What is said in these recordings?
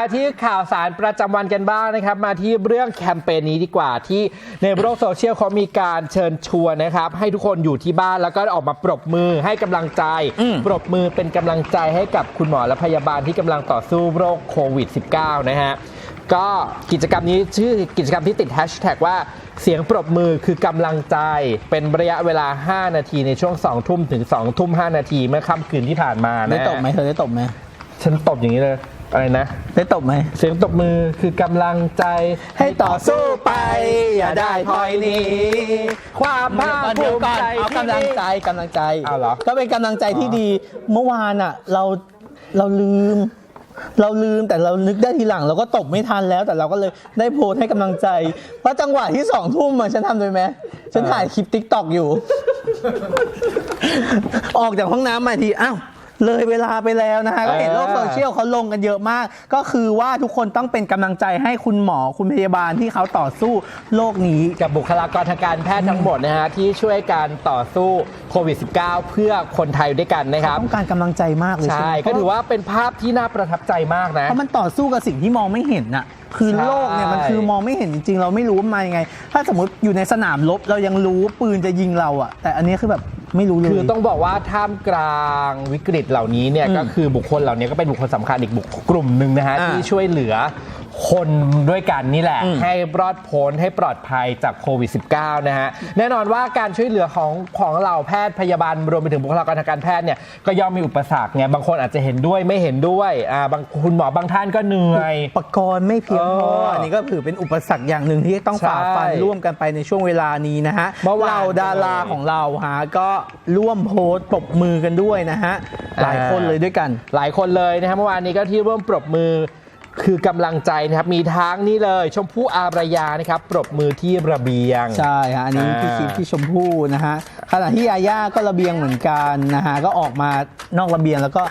มาที่ข่าวสารประจำวันกันบ้างนะครับ มาที่เรื่องแคมเปญนี้ดีกว่าที่ในโลกโซเชียลเขามีการเชิญชวนนะครับ ให้ทุกคนอยู่ที่บ้านแล้วก็ออกมาปรบมือให้กำลังใจอืมปรบมือเป็นกำลังใจให้กับคุณหมอและพยาบาลที่กำลังต่อสู้โรคโควิด -19 นะฮะก็กิจกรรมนี้ชื่อกิจกรรมที่ติดแฮชแท็กว่าเสียงปรบมือคือกำลังใจ เป็นระยะเวลา 5 นาทีในช่วง 2 ทุ่มถึง 2 ทุ่ม 5 นาทีเมื่อค่ำคืนที่ผ่านมานะได้ตบไหมเธอได้ตบไหมฉันตบอย่างนี้เลย อะไรนะ ได้ตบไหม เสียงตบมือคือกำลังใจให้ต่อสู้ไป อย่าได้ถอยหนีความภาคเดี๋ภูยวมิก่อนใจเอากำลังใจกำลังใจเอาเหรอ ก็เป็นกำลังใจที่ดีเมื่อวานอะ เราเราลืม เราลืมแต่เรานึกได้ทีหลัง เราก็ตบไม่ทันแล้วแต่เราก็เลยได้โพสต์ให้กำลังใจเพราะจังหวะที่สองทุ่มอะฉันทำเลยไหมฉันถ่ายคลิปติ๊กตอกอยู่ ออกจากห้องน้ำมาทีอ้าว เลยเวลาไปแล้วนะฮะก็เห็นโลกโซเชียลเขาลงกันเยอะมาก ก็คือว่าทุกคนต้องเป็นกำลังใจให้คุณหมอคุณพยาบาลที่เขาต่อสู้โลกนี้ กับบุคลากรทางการแพทย์ทั้งหมดนะฮะที่ช่วยการต่อสู้โควิด -19 เพื่อคนไทยด้วยกันนะครับต้องการกำลังใจมากเลยใช่ไหมก็ถือว่าเป็นภาพที่น่าประทับใจมากนะเพราะมันต่อสู้กับสิ่งที่มองไม่เห็นน่ะ คือใช่โลกเนี่ยมันคือมองไม่เห็นจริงๆ เราไม่รู้ว่ามันมายังไง ถ้าสมมติอยู่ในสนามรบเรายังรู้ปืนจะยิงเราอะแต่อันนี้คือแบบไม่รู้เลยคือต้องบอกว่าท่ามกลางวิกฤตเหล่านี้เนี่ยอืมก็คือบุคคลเหล่านี้ก็เป็นบุคคลสำคัญอีกบุคกลุ่มหนึ่งนะฮะอ่าที่ช่วยเหลือ คนด้วยกันนี่แหละอืมให้รอดพ้นให้ปลอดภัยจากโควิด -19 นะฮะ แน่นอนว่าการช่วยเหลือของของเราแพทย์พยาบาลรวมไปถึงบุคลากรทางการแพทย์เนี่ยก็ย่อมมีอุปสรรคไงบางคนอาจจะเห็นด้วยไม่เห็นด้วยอ่าบางคุณหมอบางท่านก็เหนื่อย อุปกรณ์ไม่เพียงพอเอออัอันนี้ก็ถือเป็นอุปสรรคอย่างหนึ่งที่ต้องฝ่าฟันใช่ร่วมกันไปในช่วงเวลานี้นะฮะเมื่อวานเราดาราของเราฮะก็ร่วมโพสต์ปรบมือกันด้วยนะฮะหลายคนเลยด้วยกัน หลายคนเลยนะครับเมื่อวานนี้ก็ที่ร่วมปรบมือ คือกำลังใจนะครับ มีทั้งนี่เลยชมพู่อารยานะครับ ปรบมือที่ระเบียง ใช่ฮะอันนี้อ่าพี่คิดพี่ชมพู่นะฮะขณะที่ยาย่าก็ระเบียงเหมือนกันนะฮะก็ออกมานอกระเบียงแล้วก็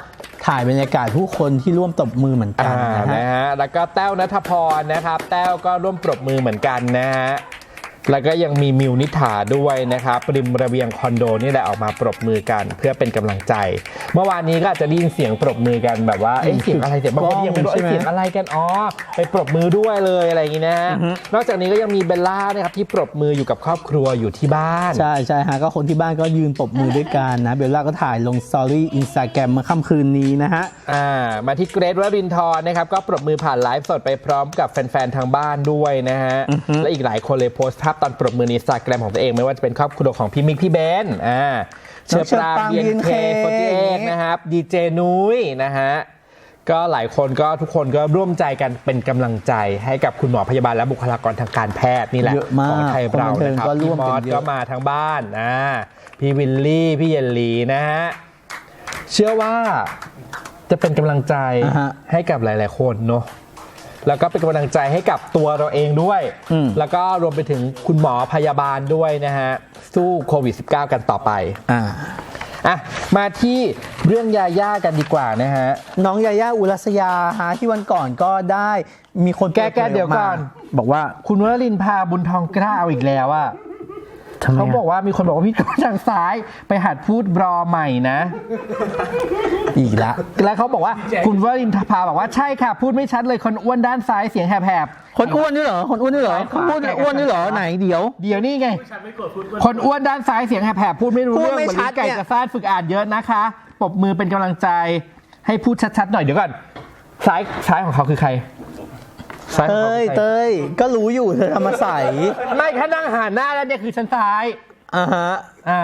ถ่ายบรรยากาศผู้คนที่ร่วมตบมือเหมือนกันอ่านะฮะนะฮะแล้วก็แต้วนัทพรนะครับ แต้วก็ร่วมปรบมือเหมือนกันนะฮะ แล้วก็ยังมีมิวนิษฐาด้วยนะครับริมระเบียงคอนโดนี่แหละออกมาปรบมือกันเพื่อเป็นกำลังใจ เมื่อวานนี้ก็อาจจะได้ยินเสียงปรบมือกันแบบว่าเอ๊ะเสียงอะไรเสียงบางคนยังไม่รู้เอ๊ะเสียงอะไรกันอ๋อไปปรบมือด้วยเลยอะไรอย่างนี้นะฮะนอกจากนี้ก็ยังมีเบลล่านะครับที่ปรบมืออยู่กับครอบครัวอยู่ที่บ้าน ใช่ใช่ฮะก็คนที่บ้านก็ยืนปรบมือด้วยกันนะเบลล่าก็ถ่ายลงสตอรี่อินสตาแกรมเมื่อค่ำคืนนี้นะฮะอ่ามาที่เกรทวรินทร์นะครับก็ปรบมือผ่านไลฟ์สดไปพร้อมกับแฟนๆทางบ้านด้วยนะฮะและอีกหลายคนเลยโพสต์ภาพตอนปรบมือในอินสตาแกรมของตัวเองไม่ว่าจะเป็นครอบครัวของพี่มิกพี่เบนอ่าเชือปรางเชอปรางเบียนเค BNK โฟตีเอกนะครับดีเจนุ้ยนะฮะก็หลายคนก็ทุกคนก็ร่วมใจกันเป็นกำลังใจให้กับคุณหมอพยาบาลและบุคลากรทางการแพทย์นี่แหละเยอะมากของไทยเราคนบันเทิงนะครับก็ร่วพี่มมกันอสเยอะก็มาทางบ้านอ่าพี่วิลลี่พี่เยนหลีนะฮะเชื่อว่าจะเป็นกำลังใจอ่าฮะให้กับหลาย ๆ คนเนาะ แล้วก็เป็นกำลังใจให้กับตัวเราเองด้วยอืมแล้วก็รวมไปถึงคุณหมอพยาบาลด้วยนะฮะ สู้โควิด -19 กันต่อไปอ่าอะมาที่เรื่องยาย่ากันดีกว่านะฮะ น้องยาย่าอุรัสยาฮะที่วันก่อนก็ได้มีคนแก้แก้เดี๋ยวก่อนบอกว่าคุณวรินทร์พาบุญทองกล้าเอาอีกแล้วอะ ทำไมเขาบอกอะว่ามีคนบอกว่าพี่ก้าวทางซ้ายไปหัดพูดรอใหม่นะ อีกละแล้วเขาบอกว่าคุณวรินทร์พาบอกว่าใช่ค่ะ พูดไม่ชัดเลยคนอ้วนด้านซ้ายเสียงแหบๆ คนอ้วนนี่เหรอ คนอ้วนนี่เหรอซ้ายขเขาวาพูดอ้วนนี่เหรอไหนเดี๋ยว เดี๋ยวนี่ไง คนอ้วนด้านซ้ายเสียงแหบๆพูดไม่รู้พูดเรื่องไม่เหมือนชัลิ้ดนไก่เนี่ยกระซาดฝึกอ่านเยอะนะคะปรบมือเป็นกำลังใจให้พูดชัดๆหน่อยเดี๋ยวก่อนซ้ายซ้ายของเขาคือใคร ซ้ายของเต้เขายคือใครเต้ยก็รู้อยู่เธอทำมาใส่ไม่ถ้านั่งหันหน้าแล้วเนี่ยคือชั้นซ้ายอ่าฮะอ่า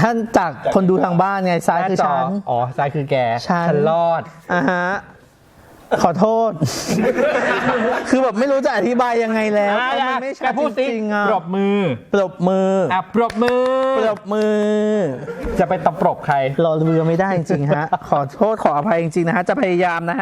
ท่านจากคนดูทางบ้านไงซ้ายคือหน้จฉันอ๋อซ้ายคือแกฉันฉันรอดอ่าฮะขอโทษ คือแบบไม่รู้จะอธิบายยังไงแล้วเพราะมันไม่ชัแกดพูดจสิริงๆอะปรบมือ ปรบมืออะปรบมือ ปรบมือ จะไปตะปรบใครรอเรือไม่ได้จริงๆฮะ ขอโทษขออภัยจริงๆนะฮะ จะพยายามนะฮะ